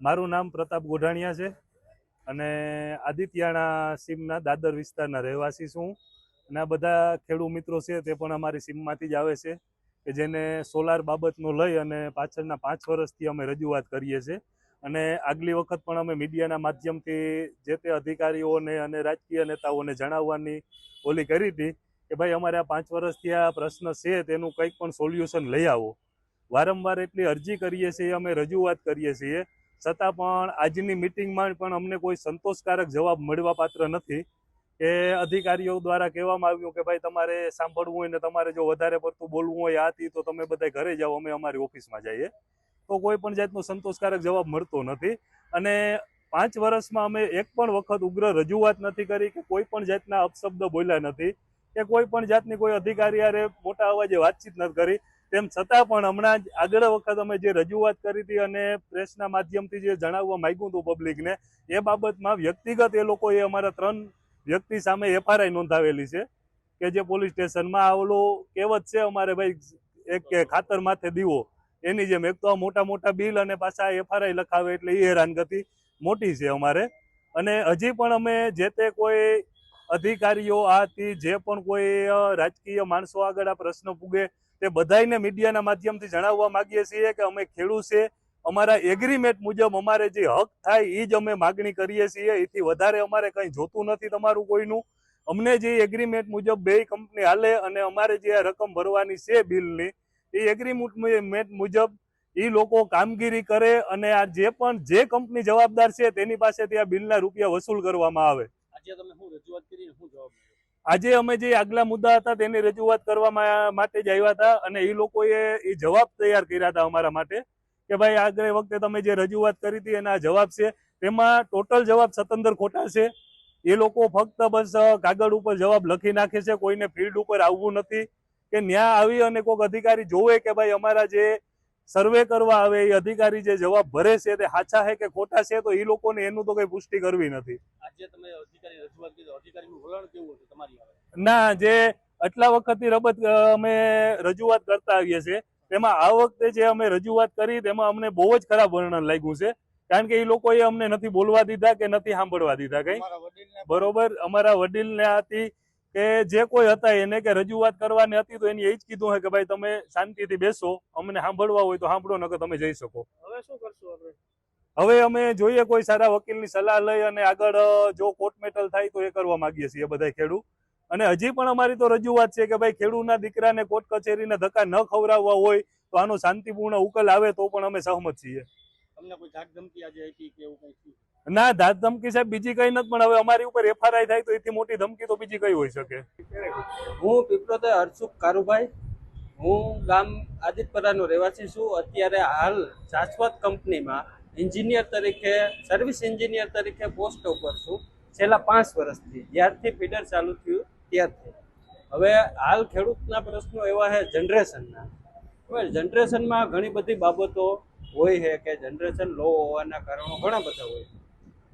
મારું નામ પ્રતાપ ગોઢાણિયા છે અને આદિત્યાણા સીમના દાદર વિસ્તારના રહેવાસી છું. અને આ બધા ખેડૂત મિત્રો છે તે પણ અમારી સીમમાંથી જ આવે છે કે જેને સોલાર બાબતનું લઈ અને પાછળના પાંચ વર્ષથી અમે રજૂઆત કરીએ છીએ. અને આગલી વખત પણ અમે મીડિયાના માધ્યમથી જે તે અધિકારીઓને અને રાજકીય નેતાઓને જણાવવાની ઓલી કરી હતી કે ભાઈ અમારે આ પાંચ વર્ષથી આ પ્રશ્ન છે તેનું કંઈક પણ સોલ્યુશન લઈ આવો. વારંવાર એટલી અરજી કરીએ છીએ, અમે રજૂઆત કરીએ છીએ. છતાં પણ આજની મિટિંગમાં પણ અમને કોઈ સંતોષકારક જવાબ મળવા પાત્ર નથી. કે અધિકારીઓ દ્વારા કહેવામાં આવ્યું કે ભાઈ તમારે સાંભળવું હોય ને તમારે જો વધારે પડતું બોલવું હોય આથી તો તમે બધા ઘરે જાઓ, અમે અમારી ઓફિસમાં જઈએ. તો કોઈ પણ જાતનો સંતોષકારક જવાબ મળતો નથી. અને પાંચ વર્ષમાં અમે એક પણ વખત ઉગ્ર રજૂઆત નથી કરી કે કોઈ પણ જાતના અપશબ્દ બોલ્યા નથી. કે કોઈ પણ જાતની કોઈ અધિકારી મોટા અવાજે વાતચીત નથી કરી. તેમ છતાં પણ હમણાં જ આગળ વખત અમે જે રજૂઆત કરી હતી અને પ્રેસના માધ્યમથી જે જણાવવા માંગ્યું હતું પબ્લિકને, એ બાબતમાં વ્યક્તિગત એ લોકોએ અમારા ત્રણ વ્યક્તિ સામે એફઆરઆઈ નોંધાવેલી છે કે જે પોલીસ સ્ટેશનમાં આવેલો કહેવત છે, અમારે ભાઈ એક ખાતર માથે દીવો. એની જેમ એક તો આ મોટા મોટા બિલ અને પાછા એફઆરઆઈ લખાવે એટલે એ હેરાનગતિ મોટી છે અમારે. અને હજી પણ અમે જે તે કોઈ અધિકારીઓ આથી જે પણ કોઈ રાજકીય માણસો આગળ આ પ્રશ્ન પૂગે, તે બધાયને મીડિયાના માધ્યમથી જણાવવા માંગીએ છીએ કે અમે ખેડૂત છે. અમારા એગ્રીમેન્ટ મુજબ અમારે જે હક થાય એ જ અમે માગણી કરીએ છીએ. એથી વધારે અમારે કંઈ જોતું નથી તમારું કોઈનું. અમને જે એગ્રીમેન્ટ મુજબ બે કંપની હાલે અને અમારે જે રકમ ભરવાની છે બિલની, એ એગ્રીમેન્ટ મુજબ એ લોકો કામગીરી કરે અને આ જે પણ, જે કંપની જવાબદાર છે તેની પાસેથી આ બિલના રૂપિયા વસૂલ કરવામાં આવે. આજે અમે જે આગલા મુદ્દા હતા તેની રજૂઆત કરવા માટે જ આવ્યા હતા અને એ લોકોએ એ જવાબ તૈયાર કર્યા હતા અમારા માટે કે ભાઈ આગળ વખતે તમે જે રજૂઆત કરી હતી એના જવાબ છે. તેમાં ટોટલ જવાબ સતંદર ખોટા છે. એ લોકો ફક્ત બસ કાગળ ઉપર જવાબ લખી નાખે છે. કોઈને ફિલ્ડ ઉપર આવવું નથી કે ન્યા આવી અને કોઈક અધિકારી જોવે કે ભાઈ અમારા જે સર્વે કરવા આવે એ અધિકારી જે જવાબ ભરે છે તે સાચા છે કે ખોટા છે તો એ લોકોને એનું તો કઈ પુષ્ટિ કરવી નથી. ના જે આટલા વખતની રમત અ, અમે રજૂઆત કરતા આવીએ છીએ તેમાં આ વખતે જે અમે રજૂઆત કરી તેમાં અમને બહુ જ ખરાબ વર્ણન લાગ્યું છે કારણ કે એ લોકોએ અમને નથી બોલવા દીધા કે નથી સાંભળવા દીધા કઈ. બરોબર અમારા વડીલને હતી કે જે કોઈ હતા એને કે રજૂઆત કરવાની હતી તો એની એ જ કીધું છે કે ભાઈ તમે શાંતિથી બેસો અમને સાંભળવા હોય તો સાંભળો નકર તમે જઈ શકો. હવે શું કરશું આપણે? હવે અમે જોઈએ કોઈ સારા વકીલની સલાહ લઈ અને આગળ જો કોર્ટ મેટલ થાય તો એ કરવા માંગીએ છીએ બધા ખેડૂત. અને હજી પણ અમારી તો રજૂઆત છે કે ભાઈ ખેડૂતના દીકરાને કોર્ટ કચેરીને ધક્કા ન ખવડાવવા હોય તો આનો શાંતિપૂર્ણ ઉકેલ આવે તો પણ અમે સહમત છીએ. તમને કોઈ ધમકી આજે આપી કે એવું કઈ ના ધાત ધમકી સાહેબ, બીજી કઈ નથી, પણ હવે અમારી ઉપર એફઆરઆઈ થાય તો એથી મોટી ધમકી તો બીજી કઈ હોઈ શકે? હું પીપળોદે હર્ષુખ કારુભાઈ. હું ગામ આદિતપરાનો રહેવાસી છું. અત્યારે હાલ શાશ્વત કંપનીમાં એન્જિનિયર તરીકે, સર્વિસ એન્જિનિયર તરીકે પોસ્ટ ઉપર છું. છેલ્લા પાંચ વર્ષથી. જ્યારથી ફીડર ચાલુ થયું, ત્યારથી. હવે હાલ ખેડૂતના પ્રશ્નો એવા છે જનરેશનના. હવે જનરેશનમાં ઘણી બધી બાબતો હોય છે કે જનરેશન લો હોવાના કારણો ઘણા બધા હોય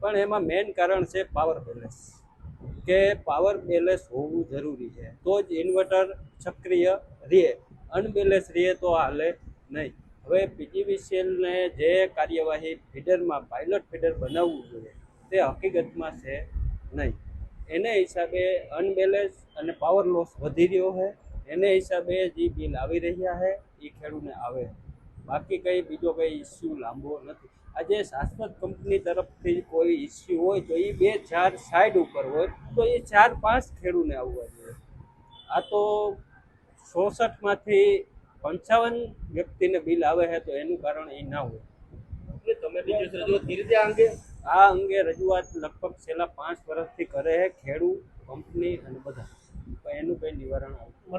પણ એમાં મેઇન કારણ છે પાવર બેલેન્સ કે પાવર બેલેન્સ હોવું જરૂરી છે. તો જ ઇન્વર્ટર સક્રિય રહે અનબેલેન્સ રહે તો હાલે નહીં. હવે પીજીવીસીએલને જે કાર્યવાહી ફીડરમાં પાયલોટ ફીડર બનાવવું જોઈએ, તે હકીકતમાં છે નહીં. એને હિસાબે અનબેલેન્સ અને પાવર લોસ વધી રહ્યો છે. એને હિસાબે જે બિલ આવી રહ્યા છે, એ ખેડૂતને આવે. બાકી કંઈ બીજો કંઈ ઇસ્યુ લાંબો નથી. આજે શાશ્વત કંપની તરફથી કોઈ ઇસ્યુ હોય તો એ બે ચાર સાઈડ ઉપર હોય તો એ ચાર પાંચ ખેડૂને આવવા જોઈએ. આ તો ચોસઠમાંથી પંચાવન વ્યક્તિને બિલ આવે છે તો એનું કારણ એ ના હોય. એટલે તમે રજૂઆત કરી હતી આ અંગે? આ અંગે રજૂઆત લગભગ છેલ્લા પાંચ વર્ષથી કરે છે ખેડૂત કંપની અને બધા. એનું કંઈ નિવારણ આવતું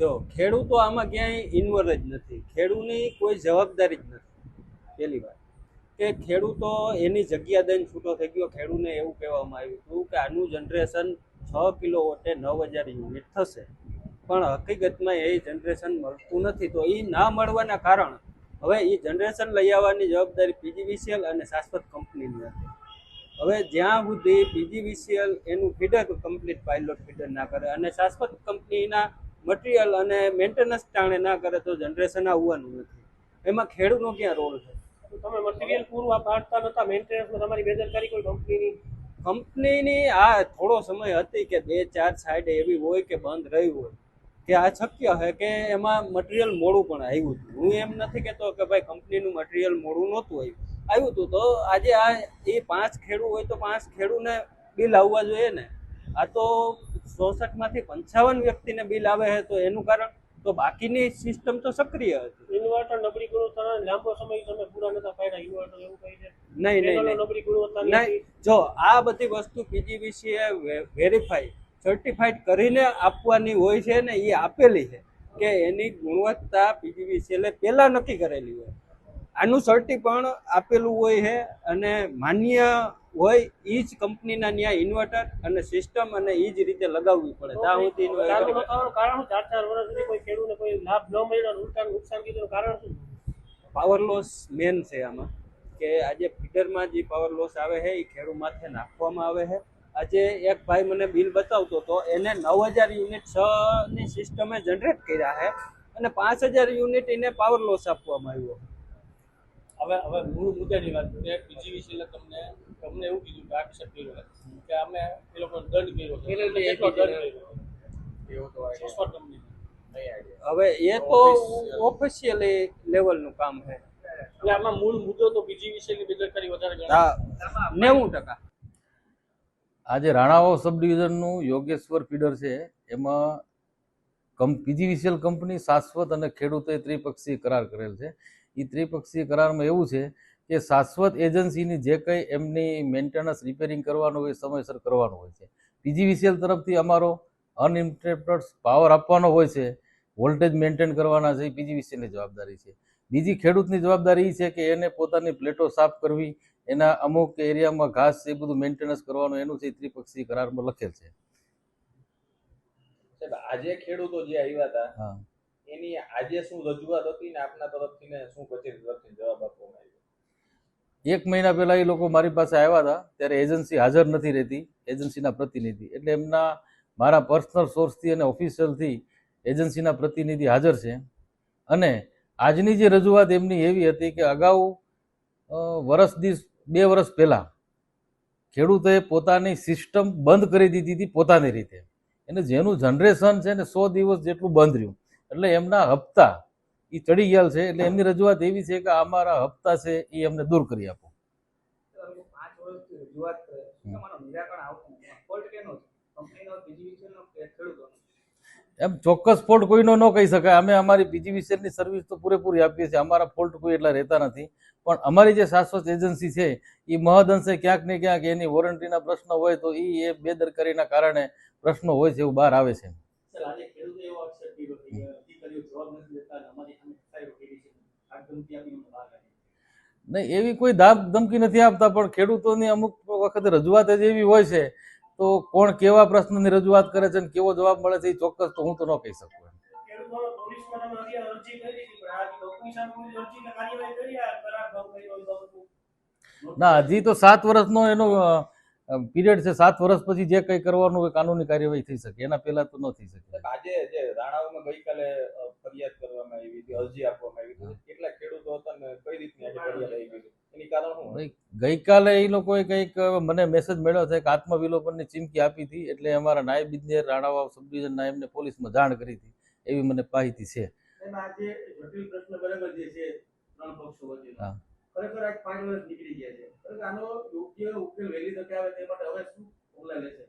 જો, ખેડૂતો આમાં ક્યાંય ઇન્વોલ્વ જ નથી. ખેડૂતની કોઈ જવાબદારી જ નથી. પહેલી વાત. કે ખેડૂતો એની જગ્યા દઈને છૂટો થઈ ગયો. ખેડૂતને એવું કહેવામાં આવ્યું હતું કે આનું જનરેશન છ કિલો વોટે નવ હજાર યુનિટ થશે. પણ હકીકતમાં એ જનરેશન મળતું નથી. તો એ ના મળવાના કારણ હવે એ જનરેશન લઈ આવવાની જવાબદારી પીજીવીસીએલ અને શાશ્વત કંપનીની હતી. હવે જ્યાં સુધી પીજીવીસીએલ એનું ફીડર કમ્પ્લીટ પાયલોટ ફીડર ના કરે અને શાશ્વત કંપનીના મટીરિયલ અને મેન્ટેનન્સ ટાણે ના કરે તો જનરેશન આવવાનું નથી. એમાં ખેડૂતનો ક્યાં રોલ છે? તમે મટીરિયલ પૂરું પાડતા નતા મેન્ટેનન્સમાં તમારી બેદરકારી કોઈ કંપનીની? કંપનીની આ થોડો સમય હતી કે બે ચાર સાઈડ એવી હોય કે બંધ રહી હોય કે આ શક્ય છે કે એમાં મટીરિયલ મોડું પણ આવ્યું હતું. હું એમ નથી કહેતો કે ભાઈ કંપનીનું મટીરિયલ મોડું નહોતું આવ્યું. આવ્યું હતું તો આજે આ એ પાંચ ખેડૂ હોય તો પાંચ ખેડૂને બિલ આવવા જોઈએ ને. આ તો ચોસઠમાંથી પંચાવન વ્યક્તિને બિલ આવે છે તો એનું કારણ તો બાકીની સિસ્ટમ તો સક્રિય હતી. ઇન્વર્ટર નબળી ગુણવત્તા લાંબો સમય તમે પૂરા નતા પાડ્યા ઇન્વર્ટર એવું કહી છે. નહીં નહીં નબળી ગુણવત્તાની નહીં જો આ બધી વસ્તુ પીજીવીસીએ વેરીફાઈ સર્ટિફાઈડ કરીને આપવાની હોય છે ને એ આપેલી છે કે એની ગુણવત્તા પીજીવીસીએલે પહેલાં નક્કી કરેલી હોય. આનું સર્ટિ પણ આપેલું હોય છે અને માન્ય હોય એ જ કંપનીના ત્યાં ઇન્વર્ટર અને સિસ્ટમ અને એ જ રીતે લગાવવી પડે. ત્યાં સુધી કારણ ચાર ચાર વર્ષ સુધી કોઈ ખેડૂતને કોઈ લાભ ન મળ્યો ઉલટાનું નુકસાન કીધું કારણ શું? પાવર લોસ મેન છે આમાં. કે આજે ફીડરમાં જે પાવર લોસ આવે છે એ ખેડૂત માથે નાખવામાં આવે છે. આજે એક ભાઈ મને બિલ બતાવતો હતો એને નવ હજાર યુનિટ છ ની સિસ્ટમે જનરેટ કર્યા છે અને પાંચ હજાર યુનિટ એને પાવર લોસ આપવામાં આવ્યો. હવે હવે મૂળ મુદ્દાની વાત કરીએ પીજીવીસીએલે તમને તમને એવું કીધું કે આક્ષેપ કર્યો કે અમે એ લોકો દંડ કર્યો કેટલો દંડ કર્યો હવે એ તો ઓફિશિયલી લેવલનું કામ છે. એટલે આમાં મૂળ મુદ્દો તો પીજીવીસીએલની બેદરકારી વધારે ગણાય. નેવું ટકા. આજે રાણાવાવ સબ ડિવિઝનનું યોગેશ્વર ફીડર છે. એમાં કમ પીજીવીસીએલ કંપની શાશ્વત અને ખેડૂતોએ ત્રિપક્ષીય કરાર કરેલ છે. એ ત્રિપક્ષીય કરારમાં એવું છે કે શાશ્વત એજન્સીની જે કંઈ એમની મેન્ટેનન્સ રિપેરિંગ કરવાનું હોય એ સમયસર કરવાનું હોય છે. પીજીવીસીએલ તરફથી અમારો અનઇન્ટરપ્ટેડ પાવર આપવાનો હોય છે. વોલ્ટેજ મેન્ટેન કરવાના છે એ પીજીવીસીએલની જવાબદારી છે. બીજી ખેડૂતની જવાબદારી એ છે કે એને પોતાની પ્લેટો સાફ કરવી એના અમુક એરિયામાં ઘાસ એ બધું મેન્ટેનન્સ કરવાનું એનું છે એ ત્રિપક્ષીય કરારમાં લખેલ છે. આજે ખેડૂતો જે આવ્યા હતા એની આજે શું રજૂઆત હતી ને આપના તરફથી ને શું કચેરી તરફથી જવાબ આપવામાં આવ્યો? એક મહિના પહેલાં એ લોકો મારી પાસે આવ્યા હતા, ત્યારે એજન્સી હાજર નથી રહેતી, એજન્સીના પ્રતિનિધિ. એટલે એમના, મારા પર્સનલ સોર્સથી અને ઓફિશિયલથી એજન્સીના પ્રતિનિધિ હાજર છે. અને આજની જે રજૂઆત એમની એવી હતી કે અગાઉ વરસ દિવસ બે વર્ષ પહેલાં ખેડૂતોએ પોતાની સિસ્ટમ બંધ કરી દીધી હતી પોતાની રીતે. એને જેનું જનરેશન છે ને સો દિવસ જેટલું બંધ રહ્યું. એટલે એમના હપ્તા એ ચડી ગયા છે એટલે એમની રજૂઆત એવી છે કે અમારા હપ્તા છે એ અમને દૂર કરી આપો. એમ ચોક્કસ ફોલ્ટ કોઈનો ન કહી શકાય. અમે અમારી બીજી વિશેની સર્વિસ તો પૂરેપૂરી આપીએ છીએ. અમારા ફોલ્ટ કોઈ એટલા રહેતા નથી. પણ અમારી જે શાશ્વત એજન્સી છે એ મહદઅંશે ક્યાંક ને ક્યાંક એની વોરંટીના પ્રશ્નો હોય તો એ એ બેદરકારીના કારણે પ્રશ્નો હોય છે એવું બહાર આવે છે સર આજે ખેડૂતો એવો આક્ષેપ કર્યો કે અધિકારીઓ જવાબ નથી દેતા અને અમારી સામે ફાયરો કરી છે આ ધમકી આપીને અમને બહાર કાઢી નહીં એવી કોઈ ધાક ધમકી નથી આપતા પણ ખેડૂતોની અમુક વખત રજૂઆત જ એવી હોય છે તો કોણ કેવા પ્રશ્નની રજૂઆત કરે છે અને કેવો જવાબ મળે છે એ ચોક્કસ તો હું તો ન કહી શકું ના હજી તો સાત વર્ષનો એનો પીરિયડ છે સાત વર્ષ પછી જે કંઈ કરવાનું હોય કાનૂની કાર્યવાહી થઈ શકે. એના પહેલા તો ન થઈ શકે. આજે જે રાણાઓમાં ગઈકાલે ફરિયાદ કરવામાં આવી હતી અરજી આપવામાં આવી હતી. કેટલા ખેડૂતો હતા ને કઈ રીતની આજે ફરિયાદ આવી ગઈ એની કારણ શું ગઈકાલે એ લોકોએ કંઈક મને મેસેજ મળ્યો છે કે આત્મવિલોપનની ચીમકી આપી હતી એટલે અમારા નાયબ ઇજનેર રાણાવાવ સબ ડિવિઝનના એમને પોલીસમાં જાણ કરી હતી. એવી મને માહિતી છે. સાહેબ જટિલ પ્રશ્ન બરાબર જે છે ત્રણ પક્ષો વચ્ચે હા. ખરેખર આજ પાંચ વર્ષ નીકળી ગયા છે. ખરેખર આનો યોગ્ય ઉકેલ વહેલી તકે આવે તે માટે હવે શું પગલાં લેશે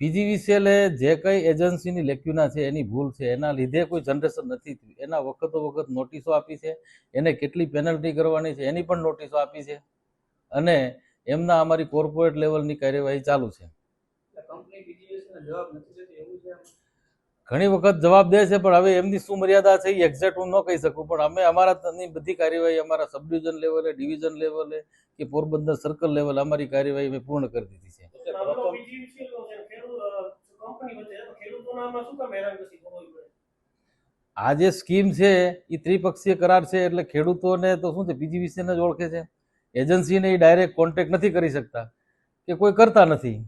પીજીવીસીએલ જે કંઈ એજન્સીની લેક્યુના છે એની ભૂલ છે એના લીધે કોઈ જનરેશન નથી થયું. એના વખતો વખત નોટિસો આપી છે એને કેટલી પેનલ્ટી કરવાની છે એની પણ નોટિસો આપી છે. અને એમના અમારી કોર્પોરેટ લેવલની કાર્યવાહી ચાલુ છે. કંપની જવાબ નથી એવું છે? ઘણી વખત જવાબ દે છે પણ હવે એમની શું મર્યાદા છે એ એક્ઝેક્ટ હું ન કહી શકું. પણ અમે અમારા તની બધી કાર્યવાહી અમારા સબ ડિવિઝન લેવલે ડિવિઝન લેવલે કે પોરબંદર સર્કલ લેવલે અમારી કાર્યવાહી અમે પૂર્ણ કરી દીધી છે. આ જે સ્કીમ છે એ ત્રિપક્ષીય કરાર છે એટલે ખેડૂતોને તો શું છે પીજીવીસીને જ ઓળખે છે. એજન્સીને એ ડાયરેક્ટ કોન્ટેક્ટ નથી કરી શકતા કે કોઈ કરતા નથી.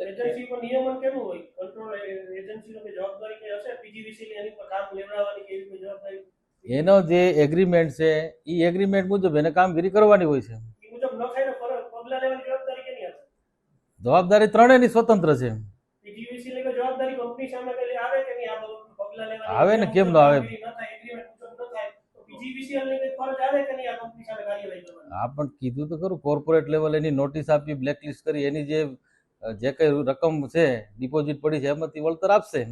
એજન્સી નિયમન કેવું હોય કંટ્રોલ એજન્સીનો કોઈ જવાબદારી કઈ હશે પીજીવીસી ની એની જે એગ્રીમેન્ટ છે એ એગ્રીમેન્ટ મુજબ એને કામગીરી કરવાની હોય છે. ન જવાબદારી ત્રણેયની સ્વતંત્ર છે. ની આવે ને, કેમ ન આવે? ન ન ની આ પણ કીધું તો ખરું કોર્પોરેટ લેવલ એની નોટિસ આપી બ્લેકલિસ્ટ કરી એની જે જે કઈ રકમ છે ડિપોઝિટ પડી છે એમાંથી વળતર આપશે.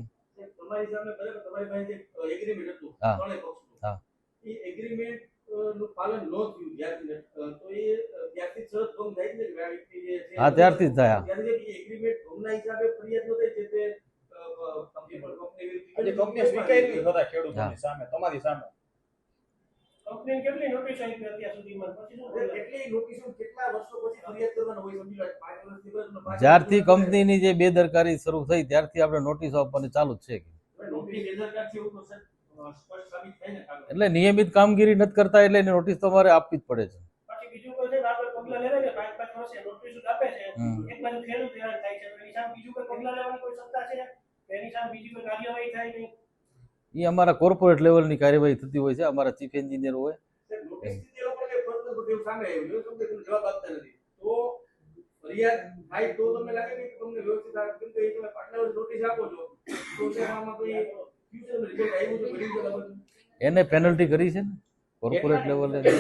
તમારી સામે બરાબર તમારી પાસે જે એગ્રીમેન્ટ હતું. ત્રણેય પક્ષનું હા. એ એગ્રીમેન્ટનું પાલન ન થયું ત્યારથી. તો એ ત્યારથી શરત ભંગ થાય છે ને વ્યક્તિ હા ત્યારથી જ થયા ત્યારે જે એગ્રીમેન્ટ ભંગના હિસાબે ફરિયાદ ન થઈ છે તે અ, અ, કંપની પર કંપની વિરુદ્ધ કંપની સ્વીકારી હતા ખેડૂતોની સામે તમારી સામે? કંપનીને કેટલી નોટિસ આપી અત્યાર સુધીમાં પછી શું બોલે? કેટલી નોટિસો કેટલા વર્ષો પછી ફરિયાદ કરવાનો હોય સમજી લો વર્ષથી જ્યારથી કંપનીની જે બેદરકારી શરૂ થઈ ત્યારથી આપણે નોટિસો આપવાની ચાલુ જ છે એટલે નિયમિત કામગીરી નથી કરતા એટલે એની નોટિસ તમારે આપવી જ પડે છે. એ અમારા કોર્પોરેટ લેવલની કાર્યવાહી થતી હોય છે અમારા ચીફ એન્જિનિયર હોય. ફરિયાદ થાય તો તમને લાગે કે તમને વ્યવસ્થિત કેમ કે તમે નોટિસ આપો છો? એને પેનલ્ટી કરી છે ને? કોર્પોરેટ લેવલે એ.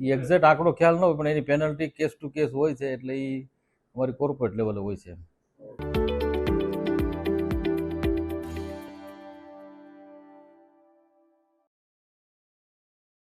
એક્ઝેક્ટ આંકડો ખ્યાલ ન હોય પણ એની પેનલ્ટી કેસ ટુ કેસ હોય છે એટલે એ અમારી કોર્પોરેટ લેવલે હોય છે